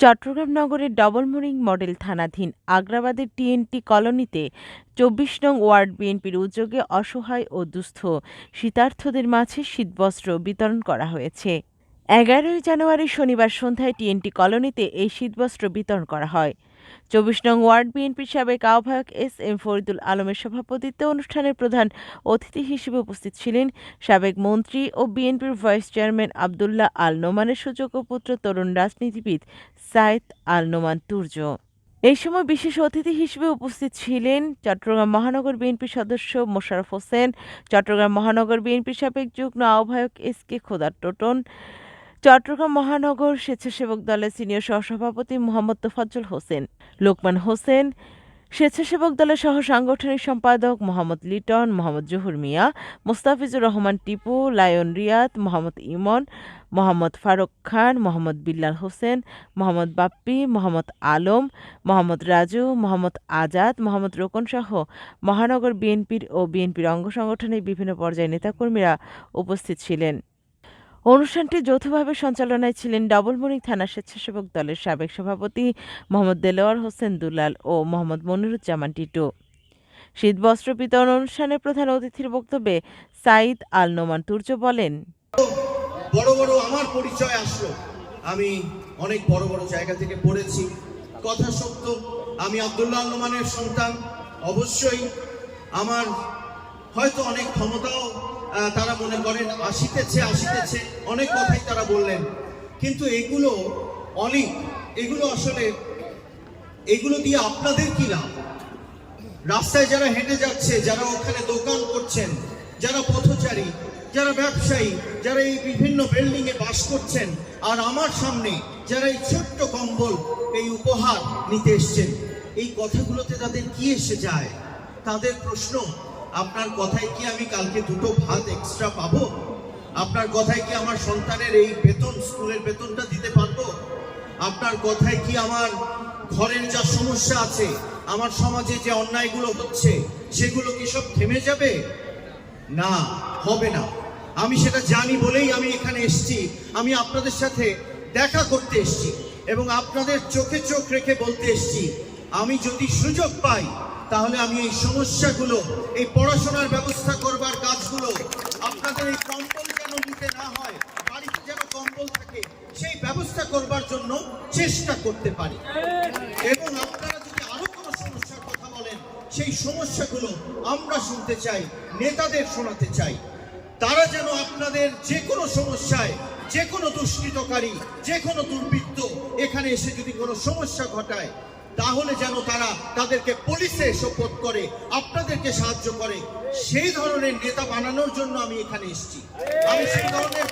চট্টগ্রাম নগরের ডবলমুরিং মডেল থানাধীন আগ্রাবাদের টিএনটি কলোনিতে চব্বিশ নং ওয়ার্ড বিএনপির উদ্যোগে অসহায় ও দুস্থ শীতার্থদের মাঝে শীতবস্ত্র বিতরণ করা হয়েছে। এগারোই জানুয়ারি শনিবার সন্ধ্যায় টিএনটি কলোনিতে এই শীতবস্ত্র বিতরণ করা হয়। চব্বিশ নং ওয়ার্ড বিএনপির সাবেক আহ্বায়ক এস এম ফরিদুল আলমের সভাপতিত্বে অনুষ্ঠানের প্রধান অতিথি হিসেবে উপস্থিত ছিলেন সাবেক মন্ত্রী ও বিএনপির ভাইস চেয়ারম্যান আবদুল্লাহ আল নোমানের সুযোগ্য পুত্র তরুণ রাজনীতিবিদ সাইদ আল নোমান তুর্য। এই সময় বিশেষ অতিথি হিসেবে উপস্থিত ছিলেন চট্টগ্রাম মহানগর বিএনপি সদস্য মোশারফ হোসেন, চট্টগ্রাম মহানগর বিএনপির সাবেক যুগ্ম আহ্বায়ক এস কে খোদার টোটন চট্টগ্রাম মহানগর স্বেচ্ছাসেবক দলের সিনিয়র সহসভাপতি মোহাম্মদ তোফাজ্জল হোসেন, লোকমান হোসেন, স্বেচ্ছাসেবক দলের সহ সাংগঠনিক সম্পাদক মোহাম্মদ লিটন, মোহাম্মদ জহুর মিয়া, মোস্তাফিজুর রহমান টিপু, লায়ন রিয়াদ, মোহাম্মদ ইমন, মোহাম্মদ ফারুক খান, মোহাম্মদ বিল্লাল হোসেন, মোহাম্মদ বাপ্পি, মোহাম্মদ আলম, মোহাম্মদ রাজু, মোহাম্মদ আজাদ, মোহাম্মদ রোকন সহ মহানগর বিএনপির ও বিএনপির অঙ্গ সংগঠনের বিভিন্ন পর্যায়ের নেতাকর্মীরা উপস্থিত ছিলেন। অনুষ্ঠানটি যৌথভাবে সঞ্চালনায় ছিলেন ডবলমুরিং থানা স্বেচ্ছাসেবক দলের সাবেক সভাপতি মোহাম্মদ দেলোয়ার হোসেন দুলাল ও মোহাম্মদ মনিরুজ্জামান টিটু। শীতবস্ত্র বিতরণ অনুষ্ঠানে প্রধান অতিথির বক্তব্যে সাইদ আল নোমান তুর্য বলেন, বড় বড় আমার পরিচয় আসলো। আমি অনেক বড় বড় জায়গা থেকে পড়েছি। কথা সত্য, আমি আব্দুল্লাহ নোমানের সন্তান। অবশ্যই আমার হয়তো অনেক ক্ষমতাও তারা মনে করেন, আসিতেছে আসিতেছে। অনেক কথাই তারা বললেন। কিন্তু এগুলো অনেক। এগুলো আসলে, এগুলো দিয়ে আপনাদের কি লাভ? রাস্তায় যারা হেঁটে যাচ্ছে, যারা ওখানে দোকান করছেন, যারা পথচারী, যারা ব্যবসায়ী, যারা এই বিভিন্ন বিল্ডিং এ বাস করছেন, আর আমার সামনে যারা এই ছোট্ট কম্বল, এই উপহার নিতে এসছেন, এই কথাগুলোতে তাদের কি এসে যায়? তাদের প্রশ্ন আপনার কথায় কি আমি কালকে দুটো ভাত এক্সট্রা পাবো? আপনার কথায় কি আমার সন্তানের এই বেতন, স্কুলের বেতনটা দিতে পারব? আপনার কথায় কি আমার ঘরের যা সমস্যা আছে, আমার সমাজে যে অন্যায়গুলো হচ্ছে, সেগুলো কি সব থেমে যাবে? না, হবে না। আমি সেটা জানি বলেই আমি এখানে এসেছি। আমি আপনাদের সাথে দেখা করতে এসেছি এবং আপনাদের চোখে চোখ রেখে বলতে এসেছি। আমি যদি সুযোগ পাই তাহলে আমি এই সমস্যাগুলো, এই পড়াশোনার ব্যবস্থা করবার কাজগুলো আপনাদের এই কম্বল যেন নিতে না হয়, বাড়িতে যেন কম্বল থাকে, সেই ব্যবস্থা করবার জন্য চেষ্টা করতে পারি। এবং আপনারা যদি আরও কোনো সমস্যার কথা বলেন, সেই সমস্যাগুলো আমরা শুনতে চাই, নেতাদের শোনাতে চাই। তারা যেন আপনাদের যে কোনো সমস্যায় যে কোনো দুষ্কৃতকারী যে কোনো দুর্বৃত্ত, এখানে এসে যদি কোনো সমস্যা ঘটায় তাহলে যেন তারা তাদেরকে পুলিশে শপথ করে, আপনাদেরকে সাহায্য করে। সেই ধরনের নেতা বানানোর জন্য আমি এখানে এসেছি। আমি সেই ধরনের